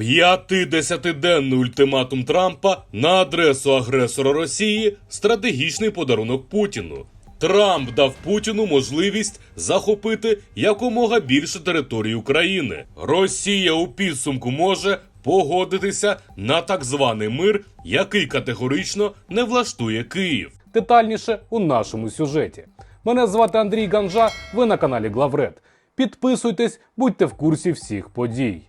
50-денний ультиматум Трампа на адресу агресора Росії стратегічний подарунок Путіну. Трамп дав Путіну можливість захопити якомога більше території України. Росія у підсумку може погодитися на так званий мир, який категорично не влаштує Київ. Детальніше у нашому сюжеті. Мене звати Андрій Ганжа. Ви на каналі Главред. Підписуйтесь, будьте в курсі всіх подій.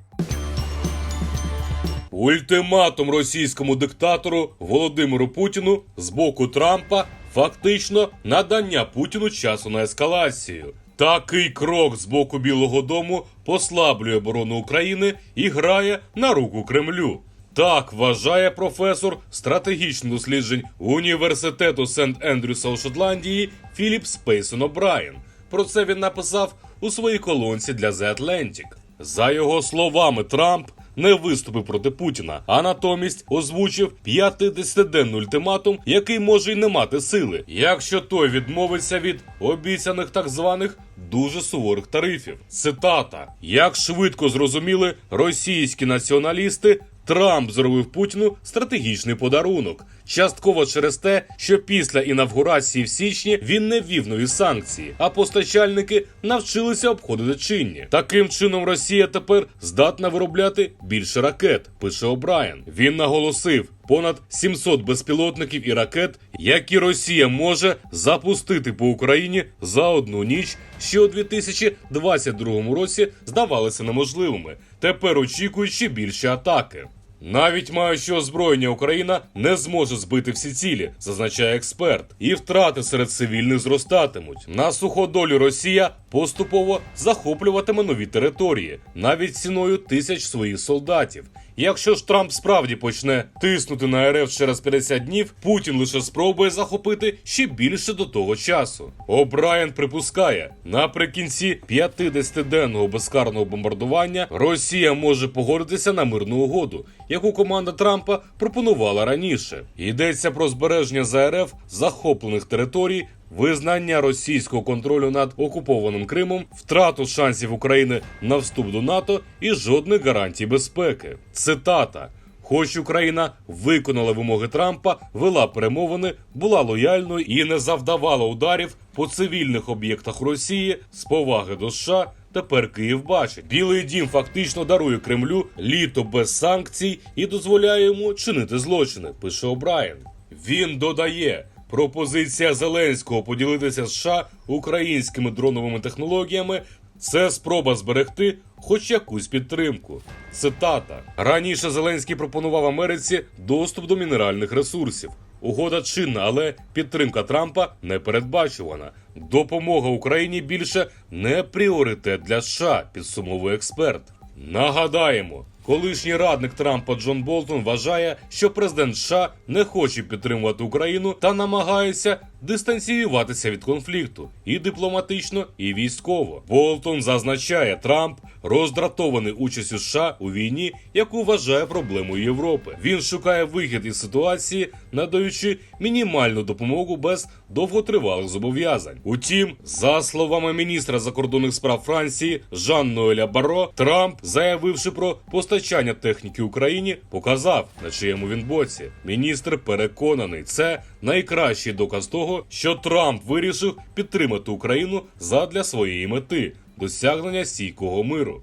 Ультиматум російському диктатору Володимиру Путіну з боку Трампа фактично надання Путіну часу на ескалацію. Такий крок з боку Білого Дому послаблює оборону України і грає на руку Кремлю. Так вважає професор стратегічних досліджень університету Сент Ендрюса у Шотландії Філіп Спейсон О'Брайен. Про це він написав у своїй колонці для The Atlantic. За його словами, Трамп не виступив проти Путіна, а натомість озвучив 50-денний ультиматум, який може й не мати сили, якщо той відмовиться від обіцяних так званих дуже суворих тарифів. Цитата: як швидко зрозуміли російські націоналісти. Трамп зробив Путіну стратегічний подарунок, частково через те, що після інавгурації в січні він не ввів нові санкції, а постачальники навчилися обходити чинні. Таким чином, Росія тепер здатна виробляти більше ракет. Пише О'Брайен. Він наголосив. Понад 700 безпілотників і ракет, які Росія може запустити по Україні за одну ніч, що у 2022 році здавалися неможливими. Тепер очікують ще більші атаки. Навіть маючи озброєння Україна не зможе збити всі цілі, зазначає експерт, і втрати серед цивільних зростатимуть. На суходолі Росія поступово захоплюватиме нові території, навіть ціною тисяч своїх солдатів. Якщо ж Трамп справді почне тиснути на РФ через 50 днів, Путін лише спробує захопити ще більше до того часу. О'Брайен припускає, наприкінці 50-денного безкарного бомбардування Росія може погодитися на мирну угоду, яку команда Трампа пропонувала раніше. Йдеться про збереження за РФ захоплених територій. Визнання російського контролю над окупованим Кримом, втрату шансів України на вступ до НАТО і жодних гарантій безпеки. Цитата. Хоч Україна виконала вимоги Трампа, вела перемовини, була лояльною і не завдавала ударів по цивільних об'єктах Росії з поваги до США. Тепер Київ бачить, Білий Дім фактично дарує Кремлю літо без санкцій і дозволяє йому чинити злочини. Пише О'Брайен. Він додає. Пропозиція Зеленського поділитися США українськими дроновими технологіями це спроба зберегти хоч якусь підтримку. Цитата: раніше Зеленський пропонував Америці доступ до мінеральних ресурсів. Угода чинна, але підтримка Трампа не передбачувана. Допомога Україні більше не пріоритет для США, підсумовує експерт. Нагадаємо, колишній радник Трампа Джон Болтон вважає, що президент США не хоче підтримувати Україну та намагається дистанціюватися від конфлікту і дипломатично, і військово. Болтон зазначає, Трамп роздратований участю США у війні, яку вважає проблемою Європи. Він шукає вихід із ситуації, надаючи мінімальну допомогу без довготривалих зобов'язань. Утім, за словами міністра закордонних справ Франції Жан Ноеля Барро, Трамп, заявивши про постачання техніки Україні, показав, на чиєму він боці. Міністр переконаний, це найкращий доказ того, що Трамп вирішив підтримати Україну задля своєї мети досягнення стійкого миру.